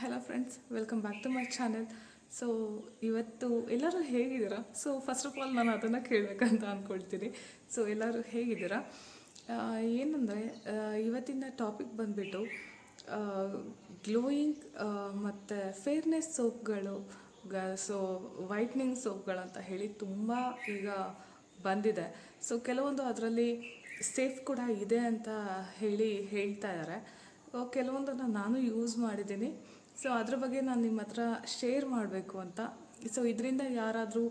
Hello friends welcome back to my channel so ಇವತ್ತು ಎಲ್ಲರೂ ಹೇಗಿದ್ದೀರಾ? ಸೊ ಫಸ್ಟ್ ಆಫ್ ಆಲ್ ನಾನು ಅದನ್ನು ಕೇಳಬೇಕಂತ ಅಂದ್ಕೊಳ್ತೀನಿ ಸೊ ಎಲ್ಲರೂ ಹೇಗಿದ್ದೀರಾ? ಏನಂದರೆ ಇವತ್ತಿನ ಟಾಪಿಕ್ ಬಂದುಬಿಟ್ಟು ಗ್ಲೋಯಿಂಗ್ ಮತ್ತು ಫೇರ್ನೆಸ್ ಸೋಪ್ಗಳು ಗ ಸೊ ವೈಟ್ನಿಂಗ್ ಸೋಪ್ಗಳಂತ ಹೇಳಿ ತುಂಬ ಈಗ ಬಂದಿದೆ. ಸೊ ಕೆಲವೊಂದು ಅದರಲ್ಲಿ ಸೇಫ್ ಕೂಡ ಇದೆ ಅಂತ ಹೇಳಿ ಹೇಳ್ತಾ ಇದ್ದಾರೆ ಕೆಲವೊಂದನ್ನು ನಾನು ಯೂಸ್ ಮಾಡಿದ್ದೀನಿ. ಸೊ ಅದ್ರ ಬಗ್ಗೆ ನಾನು ನಿಮ್ಮ ಹತ್ರ ಶೇರ್ ಮಾಡಬೇಕು ಅಂತ. ಸೊ ಇದರಿಂದ ಯಾರಾದರೂ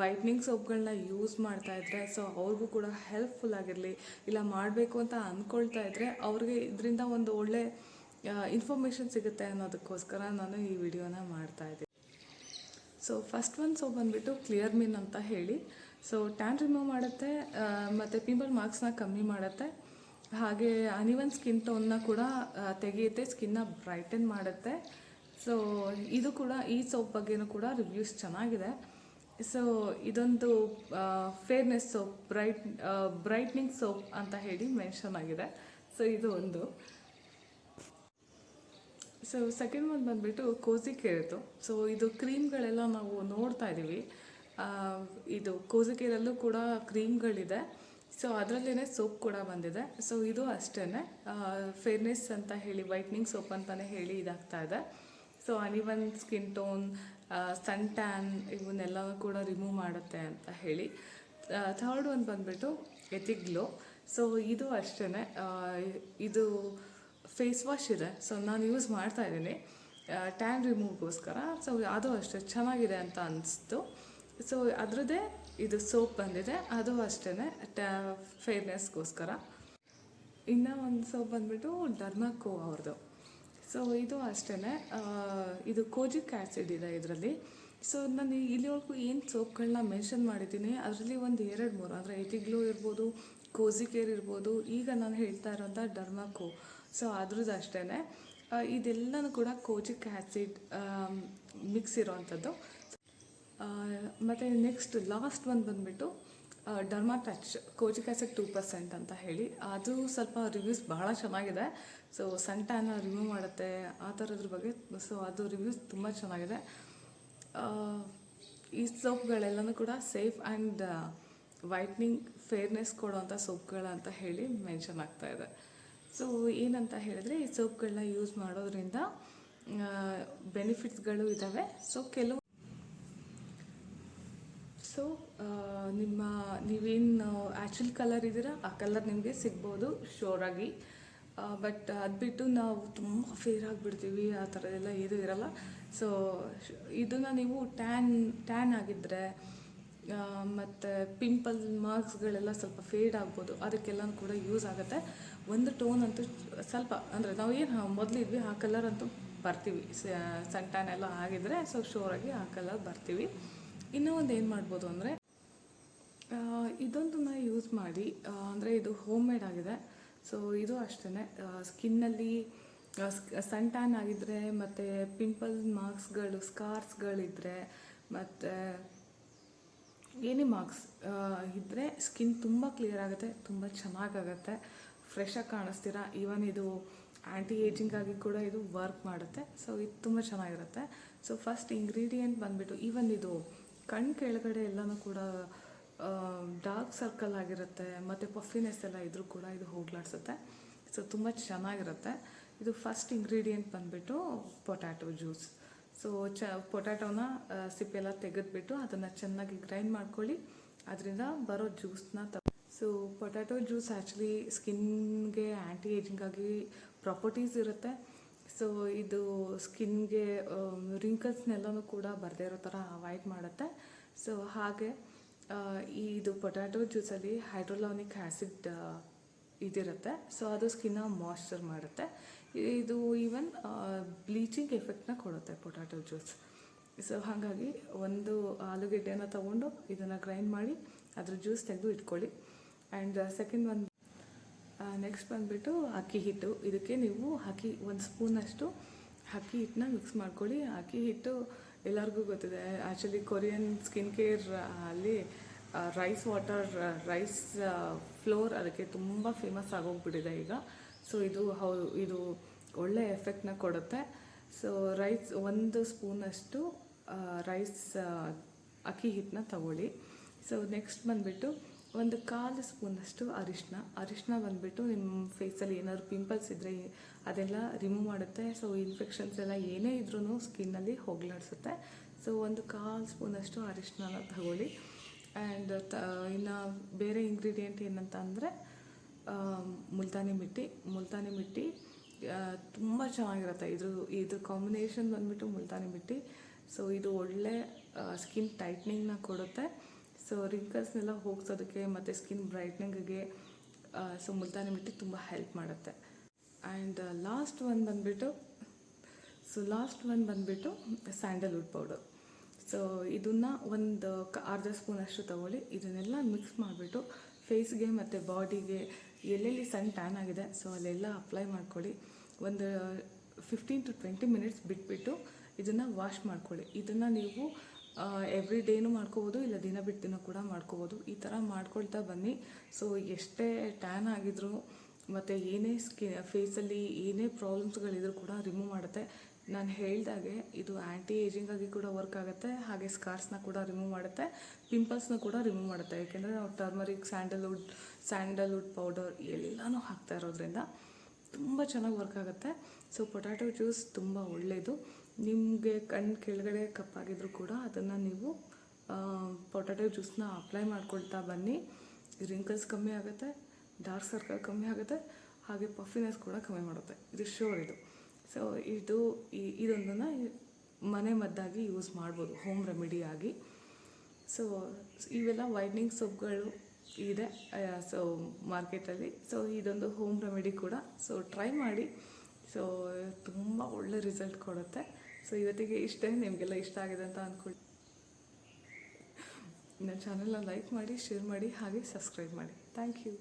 ವೈಟ್ನಿಂಗ್ ಸೋಪ್ಗಳನ್ನ ಯೂಸ್ ಮಾಡ್ತಾ ಇದ್ರೆ ಸೊ ಅವ್ರಿಗೂ ಕೂಡ ಹೆಲ್ಪ್ಫುಲ್ ಆಗಿರಲಿ. ಇಲ್ಲ ಮಾಡಬೇಕು ಅಂತ ಅಂದ್ಕೊಳ್ತಾ ಇದ್ದರೆ ಅವ್ರಿಗೆ ಇದರಿಂದ ಒಂದು ಒಳ್ಳೆ ಇನ್ಫಾರ್ಮೇಷನ್ ಸಿಗುತ್ತೆ ಅನ್ನೋದಕ್ಕೋಸ್ಕರ ನಾನು ಈ ವಿಡಿಯೋನ ಮಾಡ್ತಾ ಇದ್ದೀನಿ. ಸೊ ಫಸ್ಟ್ ಒನ್ ಸೋಪ್ ಬಂದುಬಿಟ್ಟು ಕ್ಲಿಯರ್ ಮಿನ್ ಅಂತ ಹೇಳಿ. ಸೊ ಟ್ಯಾನ್ ರಿಮೂವ್ ಮಾಡುತ್ತೆ ಮತ್ತು ಪಿಂಪಲ್ ಮಾರ್ಕ್ಸ್ನ ಕಮ್ಮಿ ಮಾಡುತ್ತೆ. ಹಾಗೆ ಅನಿವನ್ ಸ್ಕಿನ್ ಟೋನ್ನ ಕೂಡ ತೆಗೆಯುತ್ತೆ ಸ್ಕಿನ್ನ ಬ್ರೈಟನ್ ಮಾಡುತ್ತೆ. ಸೊ ಇದು ಕೂಡ ಈ ಸೋಪ್ ಬಗ್ಗೆನೂ ಕೂಡ ರಿವ್ಯೂಸ್ ಚೆನ್ನಾಗಿದೆ. ಸೊ ಇದೊಂದು fairness soap bright brightening soap ಅಂತ ಹೇಳಿ ಮೆನ್ಷನ್ ಆಗಿದೆ. ಸೊ ಇದು ಒಂದು. ಸೊ ಸೆಕೆಂಡ್ ಒಂದು ಬಂದುಬಿಟ್ಟು ಕೋಸಿ ಕೇರಿತು ಸೊ ಇದು ಕ್ರೀಮ್ಗಳೆಲ್ಲ ನಾವು ನೋಡ್ತಾ ಇದ್ದೀವಿ. ಇದು ಕೋಸಿ ಕೇರಲ್ಲೂ ಕೂಡ ಕ್ರೀಮ್ಗಳಿದೆ ಸೊ ಅದರಲ್ಲೇ ಸೋಪ್ ಕೂಡ ಬಂದಿದೆ. ಸೊ ಇದು ಅಷ್ಟೇ ಫೇರ್ನೆಸ್ ಅಂತ ಹೇಳಿ ವೈಟ್ನಿಂಗ್ ಸೋಪ್ ಅಂತಲೇ ಹೇಳಿ ಇದಾಗ್ತಾ ಇದೆ. So uneven skin tone sun tan ಇವನ್ನೆಲ್ಲವೂ ಕೂಡ ರಿಮೂವ್ ಮಾಡುತ್ತೆ ಅಂತ ಹೇಳಿ. ಥರ್ಡ್ ಒಂದು ಬಂದುಬಿಟ್ಟು ಎತಿಗ್ಲೋ ಗ್ಲೋ. ಸೊ ಇದು ಅಷ್ಟೇ ಇದು ಫೇಸ್ ವಾಶ್ ಇದೆ. ಸೊ ನಾನು ಯೂಸ್ ಮಾಡ್ತಾ ಇದ್ದೀನಿ. ಟ್ಯಾನ್ ರಿಮೂವ್ಗೋಸ್ಕರ ಸೊ ಅದು ಅಷ್ಟೇ. ಚೆನ್ನಾಗಿದೆ ಅಂತ ಅನಿಸ್ತು. ಸೊ ಅದರದ್ದೇ ಇದು ಸೋಪ್ ಬಂದಿದೆ. ಅದು ಅಷ್ಟೇ ಟ್ಯಾ ಫೇರ್ನೆಸ್ಗೋಸ್ಕರ ಇನ್ನೂ ಒಂದು ಸೋಪ್ ಬಂದ್ಬಿಟ್ಟು ಡರ್ಮಾಕೋ ಅವ್ರದ್ದು ಸೊ ಇದು ಅಷ್ಟೇ ಇದು ಕೋಜಿಕ್ ಆ್ಯಸಿಡ್ ಇದೆ ಇದರಲ್ಲಿ. ಸೊ ನಾನು ಇಲ್ಲಿವರೆಗೂ ಏನು ಸೋಪ್ಗಳನ್ನ ಮೆನ್ಷನ್ ಮಾಡಿದ್ದೀನಿ, ಅದರಲ್ಲಿ ಒಂದು ಎರಡು ಮೂರು, ಅಂದರೆ ಎಟಿಗ್ಲೋ ಇರ್ಬೋದು ಕೋಜಿಕೇರ್ ಇರ್ಬೋದು, ಈಗ ನಾನು ಹೇಳ್ತಾ ಇರೋಂಥ ಡರ್ಮಾಕೋ ಸೊ ಅದ್ರದ್ದು ಅಷ್ಟೇ ಇದೆಲ್ಲನೂ ಕೂಡ ಕೋಜಿಕ್ ಆ್ಯಸಿಡ್ ಮಿಕ್ಸ್ ಇರೋವಂಥದ್ದು ಮತ್ತು ನೆಕ್ಸ್ಟ್ ಲಾಸ್ಟ್ ಒಂದು ಬಂದುಬಿಟ್ಟು Derma Touch kojic acid two percent ಅಂತ ಹೇಳಿ. ಅದು ಸ್ವಲ್ಪ ರಿವ್ಯೂಸ್ ಬಹಳ ಚೆನ್ನಾಗಿದೆ. ಸೊ ಸನ್ ರಿಮೂವ್ ಮಾಡುತ್ತೆ, ಆ ಥರದ್ರ ಬಗ್ಗೆ. ಸೊ ಅದು ರಿವ್ಯೂಸ್ ತುಂಬ ಚೆನ್ನಾಗಿದೆ. ಈ ಸೋಪ್ಗಳೆಲ್ಲನೂ ಕೂಡ ಸೇಫ್ ಆ್ಯಂಡ್ ವೈಟ್ನಿಂಗ್ ಫೇರ್ನೆಸ್ ಕೊಡೋವಂಥ ಸೋಪ್ಗಳಂತ ಹೇಳಿ ಮೆನ್ಷನ್ ಆಗ್ತಾ ಇದೆ. ಸೊ ಏನಂತ ಹೇಳಿದ್ರೆ ಈ ಸೋಪ್ಗಳನ್ನ ಯೂಸ್ ಮಾಡೋದ್ರಿಂದ ಬೆನಿಫಿಟ್ಸ್ಗಳು ಇದ್ದಾವೆ ಸೊ ಕೆಲವು ಸೊ ನಿಮ್ಮ ನೀವೇನು ಆ್ಯಕ್ಚುಲ್ ಕಲರ್ ಇದ್ದೀರಾ? ಆ ಕಲರ್ ನಿಮಗೆ ಸಿಗ್ಬೋದು ಶೋರಾಗಿ ಬಟ್ ಅದು ಬಿಟ್ಟು ನಾವು ತುಂಬ ಫೇರ್ ಆಗಿಬಿಡ್ತೀವಿ, ಆ ಥರ ಏನೂ ಇರಲ್ಲ. ಸೊ ಇದನ್ನು ನೀವು ಟ್ಯಾನ್ ಟ್ಯಾನ್ ಆಗಿದ್ದರೆ ಮತ್ತು ಪಿಂಪಲ್ ಮಾರ್ಕ್ಸ್ಗಳೆಲ್ಲ ಸ್ವಲ್ಪ ಫೇಡ್ ಆಗ್ಬೋದು. ಅದಕ್ಕೆಲ್ಲ ಕೂಡ ಯೂಸ್ ಆಗುತ್ತೆ. ಒಂದು ಟೋನ್ ಅಂತೂ ಸ್ವಲ್ಪ, ಅಂದರೆ ನಾವು ಏನು ಮೊದಲಿದ್ವಿ ಆ ಕಲರ್ ಅಂತೂ ಬರ್ತೀವಿ. ಸನ್ ಟ್ಯಾನ್ ಎಲ್ಲ ಆಗಿದರೆ ಸೊ ಶೋರಾಗಿ ಆ ಕಲರ್ ಬರ್ತೀವಿ. ಇನ್ನೂ ಒಂದು ಏನು ಮಾಡ್ಬೋದು ಅಂದರೆ ಇದೊಂದನ್ನು ಯೂಸ್ ಮಾಡಿ ಅಂದರೆ ಇದು ಹೋಮ್ ಮೇಡ್ ಆಗಿದೆ. ಸೊ ಇದು ಅಷ್ಟೇ ಸ್ಕಿನ್ನಲ್ಲಿ ಸನ್ ಟ್ಯಾನ್ ಆಗಿದ್ದರೆ ಮತ್ತು ಪಿಂಪಲ್ ಮಾರ್ಕ್ಸ್ಗಳು ಸ್ಕಾರ್ಸ್ಗಳಿದ್ದರೆ ಮತ್ತು ಏನೇ ಮಾರ್ಕ್ಸ್ ಇದ್ದರೆ ಸ್ಕಿನ್ ತುಂಬ ಕ್ಲಿಯರ್ ಆಗುತ್ತೆ, ತುಂಬ ಚೆನ್ನಾಗಾಗತ್ತೆ ಫ್ರೆಶಾಗಿ ಕಾಣಿಸ್ತೀರಾ. ಈವನ್ ಇದು ಆ್ಯಂಟಿ ಏಜಿಂಗ್ ಆಗಿ ಕೂಡ ಇದು ವರ್ಕ್ ಮಾಡುತ್ತೆ. ಸೊ ಇದು ತುಂಬ ಚೆನ್ನಾಗಿರುತ್ತೆ. ಸೊ ಫಸ್ಟ್ ಇಂಗ್ರೀಡಿಯೆಂಟ್ ಬಂದುಬಿಟ್ಟು ಈವನ್ ಇದು ಕಣ್ಣು ಕೆಳಗಡೆ ಎಲ್ಲನೂ ಕೂಡ ಡಾರ್ಕ್ ಸರ್ಕಲ್ ಆಗಿರುತ್ತೆ, ಮತ್ತು ಪಫಿನೆಸ್ ಎಲ್ಲ ಇದ್ರೂ ಕೂಡ ಇದು ಹೋಗ್ಲಾಡ್ಸುತ್ತೆ. ಸೊ ತುಂಬ ಚೆನ್ನಾಗಿರುತ್ತೆ. ಇದು ಫಸ್ಟ್ ಇಂಗ್ರೀಡಿಯೆಂಟ್ ಬಂದುಬಿಟ್ಟು ಪೊಟ್ಯಾಟೊ ಜ್ಯೂಸ್ ಸೊ ಚ ಪೊಟ್ಯಾಟೋನ ಸಿಪ್ಪೆಲ್ಲ ತೆಗೆದುಬಿಟ್ಟು ಅದನ್ನು ಚೆನ್ನಾಗಿ ಗ್ರೈಂಡ್ ಮಾಡ್ಕೊಳ್ಳಿ. ಅದರಿಂದ ಬರೋ ಜ್ಯೂಸ್ನ ತ ಸೊ ಪೊಟ್ಯಾಟೊ ಜ್ಯೂಸ್ ಆ್ಯಕ್ಚುಲಿ ಸ್ಕಿನ್ಗೆ ಆ್ಯಂಟಿ ಏಜಿಂಗಾಗಿ ಪ್ರಾಪರ್ಟೀಸ್ ಇರುತ್ತೆ. ಸೊ ಇದು ಸ್ಕಿನ್ಗೆ ರಿಂಕಲ್ಸ್ನೆಲ್ಲನೂ ಕೂಡ ಬರದೇ ಇರೋ ಥರ ಅವಾಯ್ಡ್ ಮಾಡುತ್ತೆ. ಸೊ ಹಾಗೆ ಇದು ಪೊಟ್ಯಾಟೊ ಜ್ಯೂಸಲ್ಲಿ ಹೈಡ್ರೋಲಾನಿಕ್ ಆ್ಯಸಿಡ್ ಇದಿರುತ್ತೆ. ಸೊ ಅದು ಸ್ಕಿನ್ನ ಮಾಯ್ಶ್ಚರ್ ಮಾಡುತ್ತೆ. ಇದು ಈವನ್ ಬ್ಲೀಚಿಂಗ್ ಎಫೆಕ್ಟ್ನ ಕೊಡುತ್ತೆ ಪೊಟ್ಯಾಟೊ ಜ್ಯೂಸ್ ಸೊ ಹಾಗಾಗಿ ಒಂದು ಆಲೂಗೆಡ್ಡೆನ ತಗೊಂಡು ಇದನ್ನು ಗ್ರೈಂಡ್ ಮಾಡಿ, ಅದ್ರ ಜ್ಯೂಸ್ ತೆಗೆದು ಇಟ್ಕೊಳ್ಳಿ. ಆ್ಯಂಡ್ ಸೆಕೆಂಡ್ ಒಂದು ನೆಕ್ಸ್ಟ್ ಬಂದುಬಿಟ್ಟು ಅಕ್ಕಿ ಹಿಟ್ಟು. ಇದಕ್ಕೆ ನೀವು ಅಕ್ಕಿ ಒಂದು ಸ್ಪೂನಷ್ಟು ಅಕ್ಕಿ ಹಿಟ್ಟನ್ನ ಮಿಕ್ಸ್ ಮಾಡ್ಕೊಳ್ಳಿ. ಅಕ್ಕಿ ಹಿಟ್ಟು ಎಲ್ಲರಿಗೂ ಗೊತ್ತಿದೆ. ಆ್ಯಕ್ಚುಲಿ ಕೊರಿಯನ್ ಸ್ಕಿನ್ ಕೇರ್ ಅಲ್ಲಿ ರೈಸ್ ವಾಟರ್ ರೈಸ್ ಫ್ಲೋರ್ ಅದಕ್ಕೆ ತುಂಬ ಫೇಮಸ್ ಆಗೋಗ್ಬಿಟ್ಟಿದೆ ಈಗ. ಸೊ ಇದು ಹೌದು, ಇದು ಒಳ್ಳೆ ಎಫೆಕ್ಟ್ನ ಕೊಡುತ್ತೆ. ಸೊ ರೈಸ್ ಒಂದು ಸ್ಪೂನಷ್ಟು ರೈಸ್ ಅಕ್ಕಿ ಹಿಟ್ಟನ್ನ ತಗೊಳ್ಳಿ. ಸೊ ನೆಕ್ಸ್ಟ್ ಬಂದುಬಿಟ್ಟು ಒಂದು ಕಾಲು ಸ್ಪೂನಷ್ಟು ಅರಿಶಿನ ಅರಿಶಿನ ಬಂದುಬಿಟ್ಟು ನಿಮ್ಮ ಫೇಸಲ್ಲಿ ಏನಾದ್ರು ಪಿಂಪಲ್ಸ್ ಇದ್ದರೆ ಅದೆಲ್ಲ ರಿಮೂವ್ ಮಾಡುತ್ತೆ. ಸೊ ಇನ್ಫೆಕ್ಷನ್ಸ್ ಎಲ್ಲ ಏನೇ ಇದ್ರೂ ಸ್ಕಿನ್ನಲ್ಲಿ ಹೋಗ್ಲಾಡಿಸುತ್ತೆ. ಸೊ ಒಂದು ಕಾಲು ಸ್ಪೂನಷ್ಟು ಅರಿಶಿನ ತಗೊಳ್ಳಿ. ಆ್ಯಂಡ್ ತ, ಇನ್ನು ಬೇರೆ ಇಂಗ್ರೀಡಿಯೆಂಟ್ ಏನಂತ ಅಂದರೆ ಮುಲ್ತಾನಿ ಮಿಟ್ಟಿ. ಮುಲ್ತಾನಿ ಮಿಟ್ಟಿ ತುಂಬ ಚೆನ್ನಾಗಿರುತ್ತೆ. ಇದ್ರ ಇದ್ರ ಕಾಂಬಿನೇಷನ್ ಬಂದ್ಬಿಟ್ಟು ಮುಲ್ತಾನಿ ಮಿಟ್ಟಿ. ಸೊ ಇದು ಒಳ್ಳೆ ಸ್ಕಿನ್ ಟೈಟ್ನಿಂಗ್ನ ಕೊಡುತ್ತೆ. ಸೊ ರಿಂಕಲ್ಸ್ನೆಲ್ಲ ಹೋಗ್ಸೋದಕ್ಕೆ ಮತ್ತು ಸ್ಕಿನ್ ಬ್ರೈಟ್ನಿಂಗಿಗೆ ಸೊ ಮುಲ್ತಾನಿ ಮಿಟ್ಟಿ ತುಂಬ ಹೆಲ್ಪ್ ಮಾಡುತ್ತೆ. ಆ್ಯಂಡ್ ಲಾಸ್ಟ್ ಒನ್ ಬಂದುಬಿಟ್ಟು ಸೊ ಲಾಸ್ಟ್ ಒನ್ ಬಂದುಬಿಟ್ಟು ಸ್ಯಾಂಡಲ್ವುಡ್ ಪೌಡರ್ ಸೊ ಇದನ್ನು ಒಂದು ಕ ಸ್ಪೂನ್ ಅಷ್ಟು ತೊಗೊಳ್ಳಿ. ಇದನ್ನೆಲ್ಲ ಮಿಕ್ಸ್ ಮಾಡಿಬಿಟ್ಟು ಫೇಸ್ಗೆ ಮತ್ತು ಬಾಡಿಗೆ ಎಲ್ಲೆಲ್ಲಿ ಸಣ್ಣ ಟ್ಯಾನ್ ಆಗಿದೆ ಸೊ ಅಲ್ಲೆಲ್ಲ ಅಪ್ಲೈ ಮಾಡ್ಕೊಳ್ಳಿ. ಒಂದು ಫಿಫ್ಟೀನ್ ಟು ಟ್ವೆಂಟಿ ಮಿನಿಟ್ಸ್ ಬಿಟ್ಬಿಟ್ಟು ಇದನ್ನು ವಾಶ್ ಮಾಡ್ಕೊಳ್ಳಿ. ಇದನ್ನು ನೀವು ಎವ್ರಿ ಡೇನೂ ಮಾಡ್ಕೋಬೋದು, ಇಲ್ಲ ದಿನ ಬಿಟ್ಟು ದಿನ ಕೂಡ ಮಾಡ್ಕೋಬೋದು. ಈ ಥರ ಮಾಡ್ಕೊಳ್ತಾ ಬನ್ನಿ. ಸೊ ಎಷ್ಟೇ ಟ್ಯಾನ್ ಆಗಿದ್ರು, ಮತ್ತು ಏನೇ ಸ್ಕಿ ಫೇಸಲ್ಲಿ ಏನೇ ಪ್ರಾಬ್ಲಮ್ಸ್ಗಳಿದ್ರು ಕೂಡ ರಿಮೂವ್ ಮಾಡುತ್ತೆ. ನಾನು ಹೇಳಿದಾಗೆ, ಇದು ಆ್ಯಂಟಿ ಏಜಿಂಗ್ ಆಗಿ ಕೂಡ ವರ್ಕ್ ಆಗುತ್ತೆ. ಹಾಗೆ ಸ್ಕಾರ್ಸ್ನ ಕೂಡ ರಿಮೂವ್ ಮಾಡುತ್ತೆ. ಪಿಂಪಲ್ಸ್ನ ಕೂಡ ರಿಮೂವ್ ಮಾಡುತ್ತೆ. ಏಕೆಂದರೆ ನಾವು ಟರ್ಮರಿಕ್ ಸ್ಯಾಂಡಲ್ವುಡ್ ಸ್ಯಾಂಡಲ್ವುಡ್ ಪೌಡರ್ ಎಲ್ಲನೂ ಹಾಕ್ತಾ ಇರೋದ್ರಿಂದ ತುಂಬ ಚೆನ್ನಾಗಿ ವರ್ಕ್ ಆಗುತ್ತೆ. ಸೊ ಪೊಟ್ಯಾಟೊ ಜ್ಯೂಸ್ ತುಂಬ ಒಳ್ಳೆಯದು ನಿಮಗೆ ಕಣ್ಣು ಕೆಳಗಡೆ ಕಪ್ಪಾಗಿದ್ರು ಕೂಡ ಅದನ್ನು ನೀವು ಪೊಟ್ಯಾಟೊ ಜ್ಯೂಸ್ನ ಅಪ್ಲೈ ಮಾಡ್ಕೊಳ್ತಾ ಬನ್ನಿ. ರಿಂಕಲ್ಸ್ ಕಮ್ಮಿ ಆಗುತ್ತೆ, ಡಾರ್ಕ್ ಸರ್ಕಲ್ ಕಮ್ಮಿ ಆಗುತ್ತೆ, ಹಾಗೆ ಪಫಿನೆಸ್ ಕೂಡ ಕಮ್ಮಿ ಮಾಡುತ್ತೆ. ಇದು ಶೋರ್ ಇದು. ಸೊ, ಇದು ಈ- ಇದೊಂದನ್ನು ಮನೆ ಮದ್ದಾಗಿ ಯೂಸ್ ಮಾಡ್ಬೋದು, ಹೋಮ್ ರೆಮಿಡಿ ಆಗಿ. ಸೊ, ಇವೆಲ್ಲ ವೈಟ್ನಿಂಗ್ ಸೊಪ್ಗಳು ಇದೆ ಸೊ, ಮಾರ್ಕೆಟಲ್ಲಿ. ಸೊ, ಇದೊಂದು ಹೋಮ್ ರೆಮಿಡಿ ಕೂಡ. ಸೊ, ಟ್ರೈ ಮಾಡಿ. ಸೊ, ತುಂಬ ಒಳ್ಳೆ ರಿಸಲ್ಟ್ ಕೊಡುತ್ತೆ. ಸೊ ಇವತ್ತಿಗೆ ಇಷ್ಟೇ ನಿಮಗೆಲ್ಲ ಇಷ್ಟ ಆಗಿದೆ ಅಂತ ಅಂದ್ಕೊಳ್ಳಿ ನನ್ನ ಚಾನೆಲ್ನ ಲೈಕ್ ಮಾಡಿ ಶೇರ್ ಮಾಡಿ, ಹಾಗೆ ಸಬ್ಸ್ಕ್ರೈಬ್ ಮಾಡಿ. Thank you